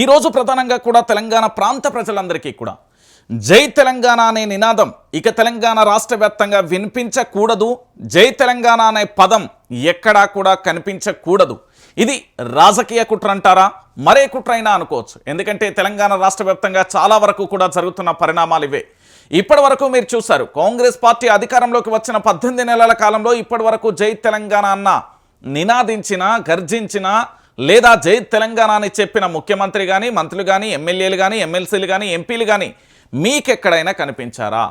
ఈరోజు ప్రధానంగా కూడా తెలంగాణ ప్రాంత ప్రజలందరికీ కూడా. జై తెలంగాణ అనే నినాదం ఇక తెలంగాణ రాష్ట్ర వ్యాప్తంగా వినిపించకూడదు. జై తెలంగాణ అనే పదం ఎక్కడా కూడా కనిపించకూడదు. ఇది రాజకీయ కుట్ర అంటారా? మరే కుట్రైనా అనుకోవచ్చు. ఎందుకంటే తెలంగాణ రాష్ట్ర వ్యాప్తంగా చాలా వరకు కూడా జరుగుతున్న పరిణామాలు ఇవే. ఇప్పటి వరకు మీరు చూశారు కాంగ్రెస్ పార్టీ అధికారంలోకి వచ్చిన పద్దెనిమిది నెలల కాలంలో ఇప్పటి వరకు జై తెలంగాణ అన్న నినాదించిన గర్జించిన లేదా జై తెలంగాణ అని చెప్పిన ముఖ్యమంత్రి కానీ మంత్రులు కానీ ఎమ్మెల్యేలు కానీ ఎమ్మెల్సీలు కానీ ఎంపీలు కానీ మీకెక్కడైనా కనిపించారా?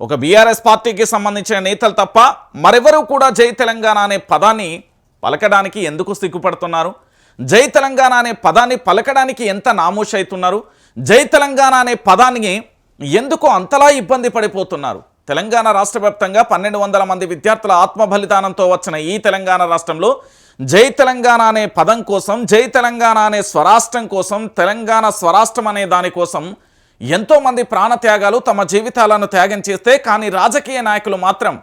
ఒక బీఆర్ఎస్ పార్టీకి సంబంధించిన నేతలు తప్ప మరెవరూ కూడా జై తెలంగాణ అనే పదాన్ని పలకడానికి ఎందుకు సిగ్గుపడుతున్నారు? జై తెలంగాణ అనే పదాన్ని పలకడానికి ఎంత నామోష్ అవుతున్నారు? జై తెలంగాణ అనే పదాన్ని ఎందుకు అంతలా ఇబ్బంది పడిపోతున్నారు? తెలంగాణ రాష్ట్ర వ్యాప్తంగా పన్నెండు వందల మంది విద్యార్థుల ఆత్మ బలిదానంతో వచ్చిన ఈ తెలంగాణ రాష్ట్రంలో జై తెలంగాణ అనే పదం కోసం జై తెలంగాణ అనే స్వరాష్ట్రం కోసం తెలంగాణ స్వరాష్ట్రం అనే దానికోసం ఎంతోమంది ప్రాణత్యాగాలు తమ జీవితాలను త్యాగం చేస్తే కానీ రాజకీయ నాయకులు మాత్రం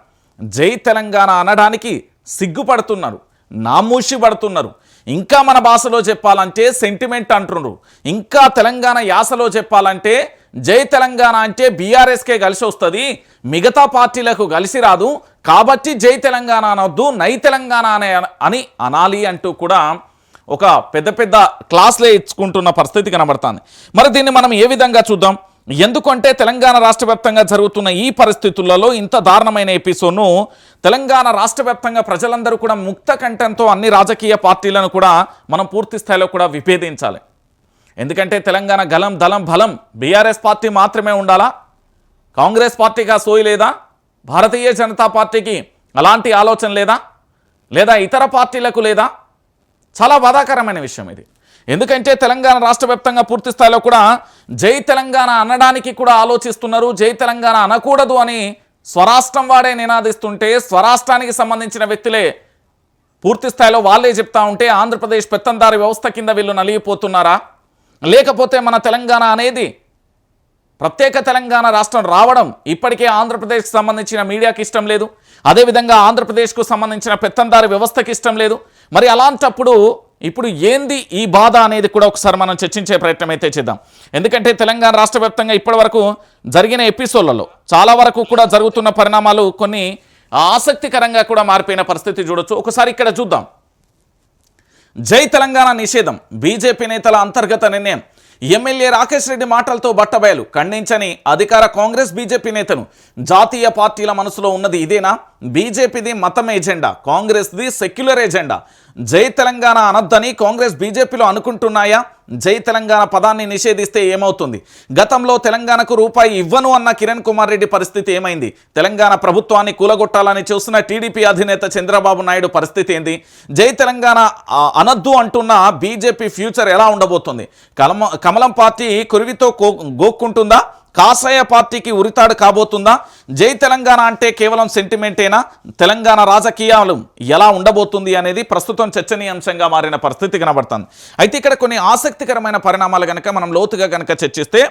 జై తెలంగాణ అనడానికి సిగ్గుపడుతున్నారు నామూషి పడుతున్నారు. ఇంకా మన భాషలో చెప్పాలంటే సెంటిమెంట్ అంటున్నారు. ఇంకా తెలంగాణ యాసలో చెప్పాలంటే జై తెలంగాణ అంటే బీఆర్ఎస్కే కలిసి వస్తుంది. మిగతా పార్టీలకు కలిసి రాదు. కాబట్టి జై తెలంగాణ అనొద్దు నై తెలంగాణ అనే అని అనాలి అంటూ కూడా ఒక పెద్ద పెద్ద క్లాస్లే ఇచ్చుకుంటున్న పరిస్థితి కనబడుతుంది. మరి దీన్ని మనం ఏ విధంగా చూద్దాం? ఎందుకంటే తెలంగాణ రాష్ట్ర వ్యాప్తంగా జరుగుతున్న ఈ పరిస్థితులలో ఇంత దారుణమైన ఎపిసోడ్ను తెలంగాణ రాష్ట్ర వ్యాప్తంగా ప్రజలందరూ కూడా ముక్త కంఠంతో అన్ని రాజకీయ పార్టీలను కూడా మనం పూర్తి స్థాయిలో కూడా విభేదించాలి. ఎందుకంటే తెలంగాణ గలం దళం బలం బీఆర్ఎస్ పార్టీ మాత్రమే ఉండాలా? కాంగ్రెస్ పార్టీగా సోయలేదా లేదా? భారతీయ జనతా పార్టీకి అలాంటి ఆలోచన లేదా? లేదా ఇతర పార్టీలకు లేదా? చాలా బాధాకరమైన విషయం ఇది. ఎందుకంటే తెలంగాణ రాష్ట్ర వ్యాప్తంగా పూర్తి స్థాయిలో కూడా జై తెలంగాణ అనడానికి కూడా ఆలోచిస్తున్నారు. జై తెలంగాణ అనకూడదు అని స్వరాష్ట్రం వాడే నినాదిస్తుంటే స్వరాష్ట్రానికి సంబంధించిన వ్యక్తులే పూర్తి స్థాయిలో వాళ్ళే చెప్తా ఉంటే ఆంధ్రప్రదేశ్ పెత్తందారి వ్యవస్థ కింద వీళ్ళు నలిగిపోతున్నారా? లేకపోతే మన తెలంగాణ అనేది ప్రత్యేక తెలంగాణ రాష్ట్రం రావడం ఇప్పటికే ఆంధ్రప్రదేశ్కి సంబంధించిన మీడియాకి ఇష్టం లేదు. అదేవిధంగా ఆంధ్రప్రదేశ్కు సంబంధించిన పెత్తందారి వ్యవస్థకి ఇష్టం లేదు. మరి అలాంటప్పుడు ఇప్పుడు ఏంది ఈ బాధ అనేది కూడా ఒకసారి మనం చర్చించే ప్రయత్నం అయితే చేద్దాం. ఎందుకంటే తెలంగాణ రాష్ట్ర వ్యాప్తంగా ఇప్పటి వరకు జరిగిన ఎపిసోడ్లలో చాలా వరకు కూడా జరుగుతున్న పరిణామాలు కొన్ని ఆసక్తికరంగా కూడా మారిపోయిన పరిస్థితి చూడొచ్చు. ఒకసారి ఇక్కడ చూద్దాం. జై తెలంగాణ నిషేధం. బీజేపీ నేతల అంతర్గత నిర్ణయం. ఎమ్మెల్యే రాకేష్ రెడ్డి మాటలతో బట్టబయలు. ఖండించని అధికార కాంగ్రెస్ బీజేపీ నేతను. జాతీయ పార్టీల మనసులో ఉన్నది ఇదేనా? బీజేపీది మతం ఎజెండా కాంగ్రెస్ది సెక్యులర్ ఎజెండా. జై తెలంగాణ అనొద్దని కాంగ్రెస్ బీజేపీలో అనుకుంటున్నాయా? జై తెలంగాణ పదాన్ని నిషేధిస్తే ఏమవుతుంది? గతంలో తెలంగాణకు రూపాయి ఇవ్వను అన్న కిరణ్ కుమార్ రెడ్డి పరిస్థితి ఏమైంది? తెలంగాణ ప్రభుత్వాన్ని కూలగొట్టాలని చూస్తున్న టీడీపీ అధినేత చంద్రబాబు నాయుడు పరిస్థితి ఏంది? జై తెలంగాణ అనద్దు అంటున్న బీజేపీ ఫ్యూచర్ ఎలా ఉండబోతుంది? కలమ కమలం పార్టీ కురివితో గోక్కుంటుందా? కాషాయ పార్టీకి ఉరితాడు కాబోతుందా? జై తెలంగాణ అంటే కేవలం సెంటిమెంటేనా? తెలంగాణ రాజకీయాలు ఎలా ఉండబోతుంది అనేది ప్రస్తుతం చర్చనీయాంశంగా మారిన పరిస్థితి కనబడుతుంది. అయితే ఇక్కడ కొన్ని ఆసక్తికరమైన పరిణామాలు కనుక మనం లోతుగా కనుక చర్చిస్తే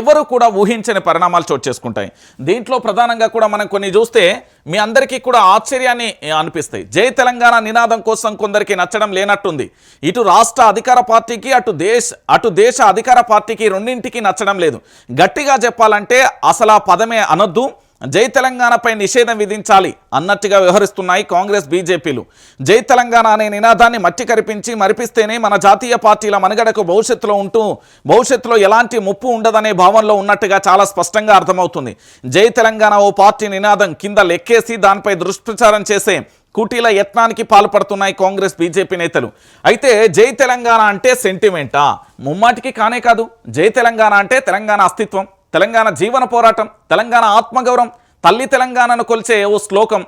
ఎవరు కూడా ఊహించని పరిణామాలు చోటు చేసుకుంటాయి. దీంట్లో ప్రధానంగా కూడా మనం కొన్ని చూస్తే మీ అందరికీ కూడా ఆశ్చర్యాన్ని అనిపిస్తాయి. జై తెలంగాణ నినాదం కోసం కొందరికి నచ్చడం లేనట్టుంది. ఇటు రాష్ట్ర అధికార పార్టీకి అటు దేశ అటు దేశ అధికార పార్టీకి రెండింటికి నచ్చడం లేదు. గట్టిగా చెప్పాలంటే అసలు ఆ పదమే అనొద్దు. జై తెలంగాణపై నిషేధం విధించాలి అన్నట్టుగా వ్యవహరిస్తున్నాయి కాంగ్రెస్ బీజేపీలు. జై తెలంగాణ అనే నినాదాన్ని మట్టి కరిపించి మరిపిస్తేనే మన జాతీయ పార్టీల మనుగడకు భవిష్యత్తులో ఉంటూ భవిష్యత్తులో ఎలాంటి ముప్పు ఉండదనే భావంలో ఉన్నట్టుగా చాలా స్పష్టంగా అర్థమవుతుంది. జై తెలంగాణ ఓ పార్టీ నినాదం కింద లెక్కేసి దానిపై దుష్ప్రచారం చేసే కుటీల యత్నానికి పాల్పడుతున్నాయి కాంగ్రెస్ బీజేపీ నేతలు. అయితే జై తెలంగాణ అంటే సెంటిమెంటా? ముమ్మాటికి కానే కాదు. జై తెలంగాణ అంటే తెలంగాణ అస్తిత్వం. తెలంగాణ జీవన పోరాటం తెలంగాణ ఆత్మగౌరవం తల్లి తెలంగాణను కొలిచే ఓ శ్లోకం.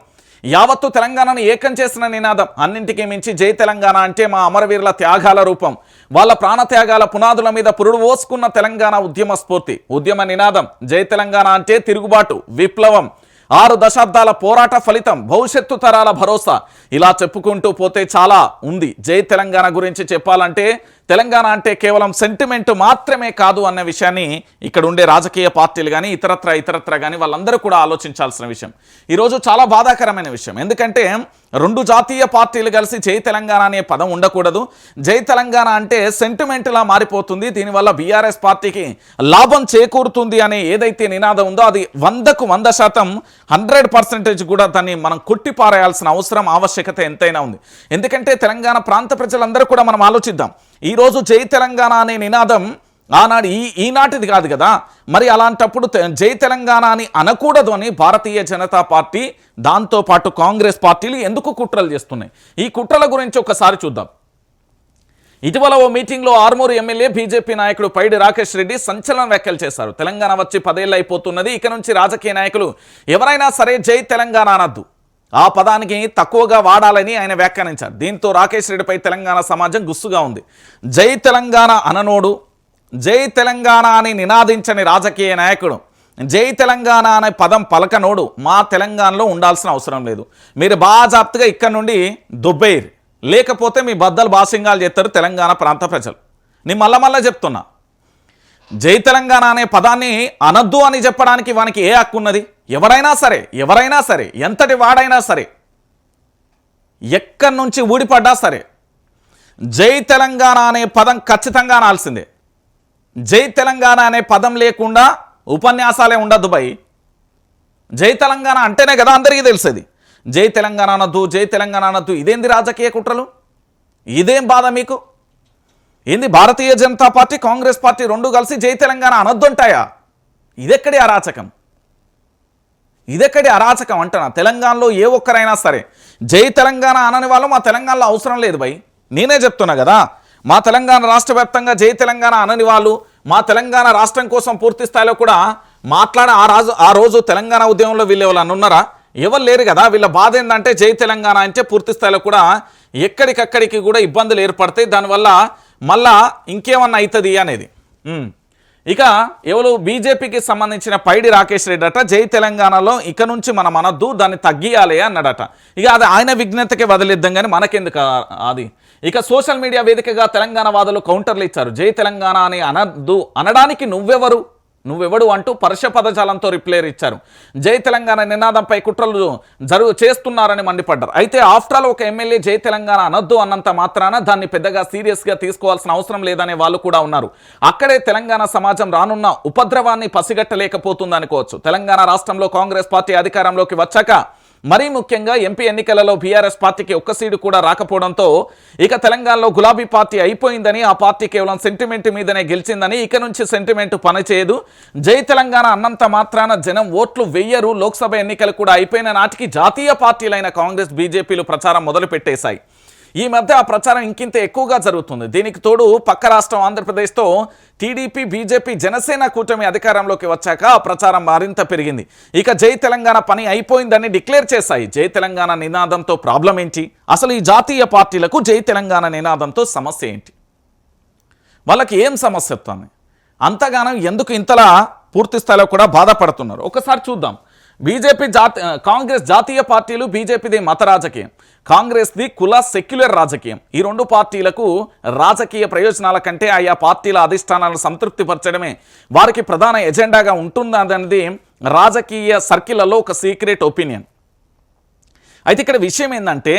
యావత్తు తెలంగాణను ఏకం చేసిన నినాదం అన్నింటికీ మించి జై తెలంగాణ అంటే మా అమరవీరుల త్యాగాల రూపం. వాళ్ళ ప్రాణత్యాగాల పునాదుల మీద పురుడు పోసుకున్న తెలంగాణ ఉద్యమ స్ఫూర్తి ఉద్యమ నినాదం జై తెలంగాణ అంటే తిరుగుబాటు విప్లవం. ఆరు దశాబ్దాల పోరాట ఫలితం భవిష్యత్తు తరాల భరోసా. ఇలా చెప్పుకుంటూ పోతే చాలా ఉంది. జై తెలంగాణ గురించి చెప్పాలంటే తెలంగాణ అంటే కేవలం సెంటిమెంట్ మాత్రమే కాదు అన్న విషయాన్ని ఇక్కడ ఉండే రాజకీయ పార్టీలు కానీ ఇతరత్ర ఇతరత్ర కానీ వాళ్ళందరూ కూడా ఆలోచించాల్సిన విషయం. ఈరోజు చాలా బాధాకరమైన విషయం. ఎందుకంటే రెండు జాతీయ పార్టీలు కలిసి జై తెలంగాణ అనే పదం ఉండకూడదు. జై తెలంగాణ అంటే సెంటిమెంట్లా మారిపోతుంది. దీనివల్ల బీఆర్ఎస్ పార్టీకి లాభం చేకూరుతుంది అనే ఏదైతే నినాదం ఉందో అది వందకు వంద శాతం హండ్రెడ్ పర్సెంటేజ్ కూడా దాన్ని మనం కొట్టిపారేయాల్సిన అవసరం ఆవశ్యకత ఎంతైనా ఉంది. ఎందుకంటే తెలంగాణ ప్రాంత ప్రజలందరూ కూడా మనం ఆలోచిద్దాం. ఈరోజు జై తెలంగాణ అనే నినాదం. ఆనాడు ఈ ఈనాటిది కాదు కదా. మరి అలాంటప్పుడు జై తెలంగాణ అని అనకూడదు అని భారతీయ జనతా పార్టీ దాంతోపాటు కాంగ్రెస్ పార్టీలు ఎందుకు కుట్రలు చేస్తున్నాయి? ఈ కుట్రల గురించి ఒకసారి చూద్దాం. ఇటీవల ఓ మీటింగ్లో ఆర్మూరు ఎమ్మెల్యే బీజేపీ నాయకుడు పైడి రాకేష్ రెడ్డి సంచలన వ్యాఖ్యలు చేశారు. తెలంగాణ వచ్చి పదేళ్ళు అయిపోతున్నది. ఇక నుంచి రాజకీయ నాయకులు ఎవరైనా సరే జై తెలంగాణ అనద్దు. ఆ పదానికి తక్కువగా వాడాలని ఆయన వ్యాఖ్యానించారు. దీంతో రాకేష్ రెడ్డిపై తెలంగాణ సమాజం గుస్సుగా ఉంది. జై తెలంగాణ అననోడు జై తెలంగాణ అని నినాదించని రాజకీయ నాయకుడు జై తెలంగాణ అనే పదం పలకనోడు మా తెలంగాణలో ఉండాల్సిన అవసరం లేదు. మీరు బాజాప్తుగా ఇక్కడ నుండి దుబ్బేరు లేకపోతే మీ బద్దలు బాసింగాలు చేస్తారు తెలంగాణ ప్రాంత ప్రజలు. నేను మళ్ళా మళ్ళా చెప్తున్నా. జై తెలంగాణ అనే పదాన్ని అనద్దు అని చెప్పడానికి వానికి ఏ హక్కు ఉన్నది? ఎవరైనా సరే ఎవరైనా సరే ఎంతటి వాడైనా సరే ఎక్కడి నుంచి ఊడిపడ్డా సరే జై తెలంగాణ అనే పదం ఖచ్చితంగా అనాల్సిందే. జై తెలంగాణ అనే పదం లేకుండా ఉపన్యాసాలే ఉండద్దు బై. జై తెలంగాణ అంటేనే కదా అందరికీ తెలిసేది. జై తెలంగాణ అనద్దు జై తెలంగాణ అనద్దు ఇదేంది రాజకీయ కుట్రలు? ఇదేం బాధ మీకు? ఏంది Bharatiya Janata party Congress party రెండు కలిసి జై తెలంగాణ అనొద్దుంటాయా? ఇదెక్కడి అరాచకం? ఇదెక్కడి అరాచకం అంటున్నా? తెలంగాణలో ఏ ఒక్కరైనా సరే జై తెలంగాణ అనని వాళ్ళు మా తెలంగాణలో అవసరం లేదు భయ్. నేనే చెప్తున్నా కదా మా తెలంగాణ రాష్ట్ర వ్యాప్తంగా జై తెలంగాణ అనని వాళ్ళు మా తెలంగాణ రాష్ట్రం కోసం పూర్తి స్థాయిలో కూడా మాట్లాడే ఆ రాజు ఆ రోజు తెలంగాణ ఉద్యమంలో వీళ్ళు ఎవరు ఉన్నారా? ఎవరు లేరు కదా వీళ్ళ బాధ ఏంటంటే జై తెలంగాణ అంటే పూర్తి స్థాయిలో కూడా ఎక్కడికక్కడికి కూడా ఇబ్బందులు ఏర్పడతాయి. దానివల్ల మళ్ళా ఇంకేమన్నా అవుతుంది అనేది. ఇక ఎవరు బీజేపీకి సంబంధించిన పైడి రాకేష్ రెడ్డి అట జై తెలంగాణలో ఇక నుంచి మనం అనొద్దు దాన్ని తగ్గియాలి అన్నాడట. ఇక అది ఆయన విజ్ఞతకే వదిలేద్దాం కానీ మనకెందుకు అది ఇక సోషల్ మీడియా వేదికగా తెలంగాణ వాదులు కౌంటర్లు ఇచ్చారు. జై తెలంగాణ అని అనద్దు అనడానికి నువ్వెవరు? నువ్వెవడు అంటూ పరుష పదజాలంతో రిప్లేర్ ఇచ్చారు. జై తెలంగాణ నినాదంపై కుట్రలు జరుగు చేస్తున్నారని మండిపడ్డారు. అయితే ఆఫ్టర్ ఆల్ ఒక ఎమ్మెల్యే జై తెలంగాణ అనొద్దు అన్నంత మాత్రాన దాన్ని పెద్దగా సీరియస్గా తీసుకోవాల్సిన అవసరం లేదనే వాళ్ళు కూడా ఉన్నారు. అక్కడే తెలంగాణ సమాజం రానున్న ఉపద్రవాన్ని పసిగట్టలేకపోతుంది అనుకోవచ్చు తెలంగాణ రాష్ట్రంలో కాంగ్రెస్ పార్టీ అధికారంలోకి వచ్చాక మరీ ముఖ్యంగా ఎంపీ ఎన్నికలలో బీఆర్ఎస్ పార్టీకి ఒక్క సీటు కూడా రాకపోవడంతో ఇక తెలంగాణలో గులాబీ పార్టీ అయిపోయిందని ఆ పార్టీ కేవలం సెంటిమెంట్ మీదనే గెలిచిందని ఇక నుంచి సెంటిమెంట్ పనిచేయదు. జై తెలంగాణ అన్నంత మాత్రాన జనం ఓట్లు వెయ్యరు. లోక్సభ ఎన్నికలు కూడా అయిపోయిన నాటికి జాతీయ పార్టీలైన కాంగ్రెస్ బీజేపీలు ప్రచారం మొదలుపెట్టేశాయి. ఈ మధ్య ఆ ప్రచారం ఇంకింత ఎక్కువగా జరుగుతుంది. దీనికి తోడు పక్క రాష్ట్రం ఆంధ్రప్రదేశ్తో టీడీపీ బీజేపీ జనసేన కూటమి అధికారంలోకి వచ్చాక ఆ ప్రచారం మరింత పెరిగింది. ఇక జై తెలంగాణ పని అయిపోయిందని డిక్లేర్ చేశాయి. జై తెలంగాణ నినాదంతో ప్రాబ్లం ఏంటి? అసలు ఈ జాతీయ పార్టీలకు జై తెలంగాణ నినాదంతో సమస్య ఏంటి? వాళ్ళకి ఏం సమస్య వస్తుంది అంతగానం ఎందుకు ఇంతలా పూర్తి స్థాయిలో కూడా బాధపడుతున్నారు? ఒకసారి చూద్దాం. బీజేపీ జాతి కాంగ్రెస్ జాతీయ పార్టీలు బీజేపీది మత రాజకీయం. కాంగ్రెస్ది కుల సెక్యులర్ రాజకీయం. ఈ రెండు పార్టీలకు రాజకీయ ప్రయోజనాల కంటే ఆయా పార్టీల అధిష్టానాలను సంతృప్తిపరచడమే వారికి ప్రధాన ఎజెండాగా ఉంటుందనేది రాజకీయ సర్కిళ్ళలో ఒక సీక్రెట్ ఒపీనియన్. అయితే ఇక్కడ విషయం ఏంటంటే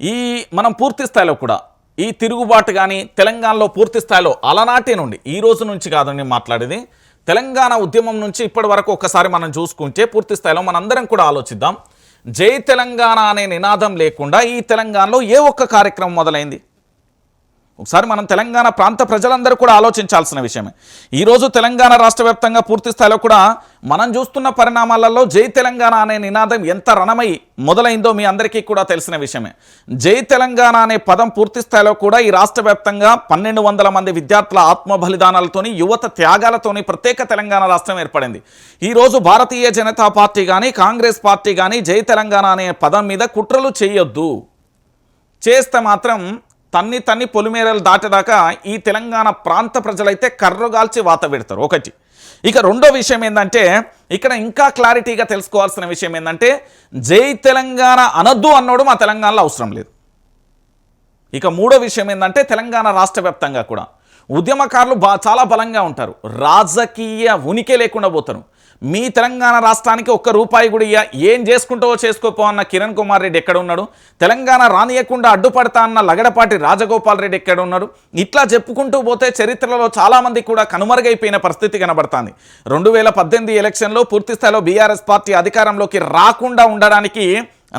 ఈ మనం పూర్తి స్థాయిలో కూడా ఈ తిరుగుబాటు కానీ తెలంగాణలో పూర్తి స్థాయిలో అలనాటి నుండి ఈ రోజు నుంచి కాదు నేను మాట్లాడేది తెలంగాణ ఉద్యమం నుంచి ఇప్పటి వరకు ఒకసారి మనం చూసుకుంటే పూర్తి స్థాయిలో మనందరం కూడా ఆలోచిద్దాం. జై తెలంగాణ అనే నినాదం లేకుండా ఈ తెలంగాణలో ఏ ఒక్క కార్యక్రమం మొదలైంది? ఒకసారి మనం తెలంగాణ ప్రాంత ప్రజలందరూ కూడా ఆలోచించాల్సిన విషయమే. ఈరోజు తెలంగాణ రాష్ట్ర వ్యాప్తంగా పూర్తి స్థాయిలో కూడా మనం చూస్తున్న పరిణామాలలో జై తెలంగాణ అనే నినాదం ఎంత రణమై మొదలైందో మీ అందరికీ కూడా తెలిసిన విషయమే. జై తెలంగాణ అనే పదం పూర్తి స్థాయిలో కూడా ఈ రాష్ట్ర వ్యాప్తంగా పన్నెండు వందల మంది విద్యార్థుల ఆత్మ బలిదానాలతోని యువత త్యాగాలతోని ప్రత్యేక తెలంగాణ రాష్ట్రం ఏర్పడింది. ఈరోజు భారతీయ జనతా పార్టీ కానీ కాంగ్రెస్ పార్టీ కానీ జై తెలంగాణ అనే పదం మీద కుట్రలు చేయొద్దు. చేస్తే మాత్రం తన్ని తన్ని పొలిమేరలు దాటేదాకా ఈ తెలంగాణ ప్రాంత ప్రజలైతే కర్రగాల్చి వాత పెడతారు. ఒకటి. ఇక రెండో విషయం ఏంటంటే ఇక్కడ ఇంకా క్లారిటీగా తెలుసుకోవాల్సిన విషయం ఏంటంటే జై తెలంగాణ అనద్దు అన్నోడు మా తెలంగాణలో అవసరం లేదు. ఇక మూడో విషయం ఏంటంటే తెలంగాణ రాష్ట్ర కూడా ఉద్యమకారులు చాలా బలంగా ఉంటారు. రాజకీయ ఉనికి లేకుండా పోతారు. మీ తెలంగాణ రాష్ట్రానికి ఒక్క రూపాయి కూడా ఏం చేసుకుంటావో చేసుకోపో అన్న కిరణ్ కుమార్ రెడ్డి ఎక్కడ ఉన్నాడు? తెలంగాణ రానియకుండా అడ్డుపడతా అన్న లగడపాటి రాజగోపాల్ రెడ్డి ఎక్కడ ఉన్నాడు? ఇట్లా చెప్పుకుంటూ పోతే చరిత్రలో చాలామంది కూడా కనుమరుగైపోయిన పరిస్థితి కనబడుతుంది. రెండు వేల పద్దెనిమిది ఎలక్షన్లో పూర్తిస్థాయిలో బీఆర్ఎస్ పార్టీ అధికారంలోకి రాకుండా ఉండడానికి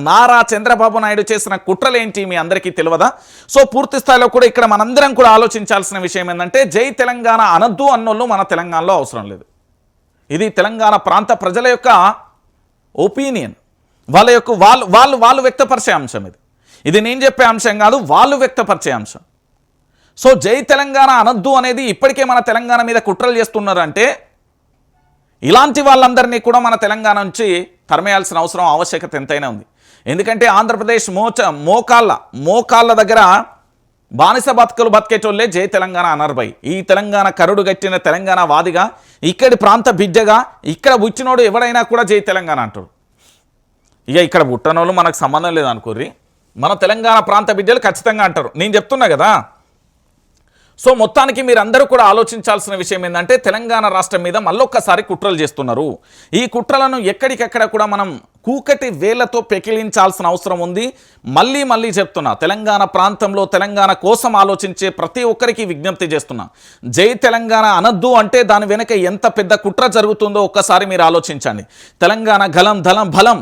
నారా చంద్రబాబు నాయుడు చేసిన కుట్రలేంటి మీ అందరికీ తెలియదా? సో పూర్తి స్థాయిలో కూడా ఇక్కడ మనందరం కూడా ఆలోచించాల్సిన విషయం ఏంటంటే జై తెలంగాణ అనద్దు అన్నోళ్ళు మన తెలంగాణలో అవసరం లేదు. ఇది తెలంగాణ ప్రాంత ప్రజల యొక్క ఒపీనియన్. వాళ్ళ యొక్క వాళ్ళు వాళ్ళు వాళ్ళు వ్యక్తపరిచే అంశం ఇది. ఇది నేను చెప్పే అంశం కాదు వాళ్ళు వ్యక్తపరిచే అంశం. సో జై తెలంగాణ అనద్దు అనేది ఇప్పటికే మన తెలంగాణ మీద కుట్రలు చేస్తున్నారంటే ఇలాంటి వాళ్ళందరినీ కూడా మన తెలంగాణ నుంచి తరమేయాల్సిన అవసరం ఆవశ్యకత ఎంతైనా ఉంది. ఎందుకంటే ఆంధ్రప్రదేశ్ మోచ మోకాళ్ళ మోకాళ్ళ దగ్గర బానిస బతుకులు బతికేటోళ్ళే జై తెలంగాణ అనర్బై ఈ తెలంగాణ కరుడు గట్టిన తెలంగాణ వాదిగా ఇక్కడి ప్రాంత బిడ్డగా ఇక్కడ పుచ్చినోడు ఎవడైనా కూడా జై తెలంగాణ అంటాడు. ఇక ఇక్కడ పుట్టనోళ్ళు మనకు సంబంధం లేదు అనుకోర్రి. మన తెలంగాణ ప్రాంత బిడ్డలు ఖచ్చితంగా అంటారు. నేను చెప్తున్నా కదా. సో మొత్తానికి మీరందరూ కూడా ఆలోచించాల్సిన విషయం ఏంటంటే తెలంగాణ రాష్ట్రం మీద మళ్ళొక్కసారి కుట్రలు చేస్తున్నారు. ఈ కుట్రలను ఎక్కడికెక్కడ కూడా మనం కూకటి వేలతో పెకిలించాల్సిన అవసరం ఉంది. మళ్ళీ మళ్ళీ చెప్తున్నా తెలంగాణ ప్రాంతంలో తెలంగాణ కోసం ఆలోచించే ప్రతి ఒక్కరికి విజ్ఞప్తి చేస్తున్నా. జై తెలంగాణ అనద్దు అంటే దాని వెనక ఎంత పెద్ద కుట్ర జరుగుతుందో ఒక్కసారి మీరు ఆలోచించండి. తెలంగాణ గలం దళం బలం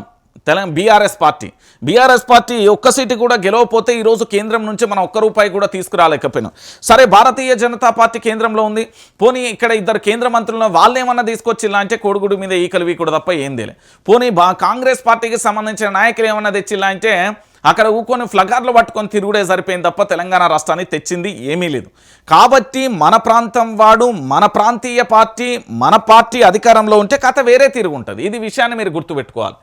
Telangana BRS party. BRS party ఒక్క సీటు కూడా గెలవకపోతే ఈరోజు కేంద్రం నుంచి మనం ఒక్క రూపాయి కూడా తీసుకురాలేకపోయినాం. సరే భారతీయ జనతా పార్టీ కేంద్రంలో ఉంది. పోనీ ఇక్కడ ఇద్దరు కేంద్ర మంత్రులను వాళ్ళేమన్నా తీసుకొచ్చిల్లా అంటే కోడిగుడు మీద ఈకలు వీకుడు తప్ప ఏం తేలే. పోనీ బా కాంగ్రెస్ పార్టీకి సంబంధించిన నాయకులు ఏమన్నా తెచ్చిల్లా అంటే అక్కడ ఊకొని ఫ్లగార్లు పట్టుకొని తిరుగుడే సరిపోయింది తప్ప తెలంగాణ రాష్ట్రాన్ని తెచ్చింది ఏమీ లేదు. కాబట్టి మన ప్రాంతం వాడు మన ప్రాంతీయ పార్టీ మన పార్టీ అధికారంలో ఉంటే కథ వేరే తిరుగు ఉంటుంది. ఇది విషయాన్ని మీరు గుర్తుపెట్టుకోవాలి.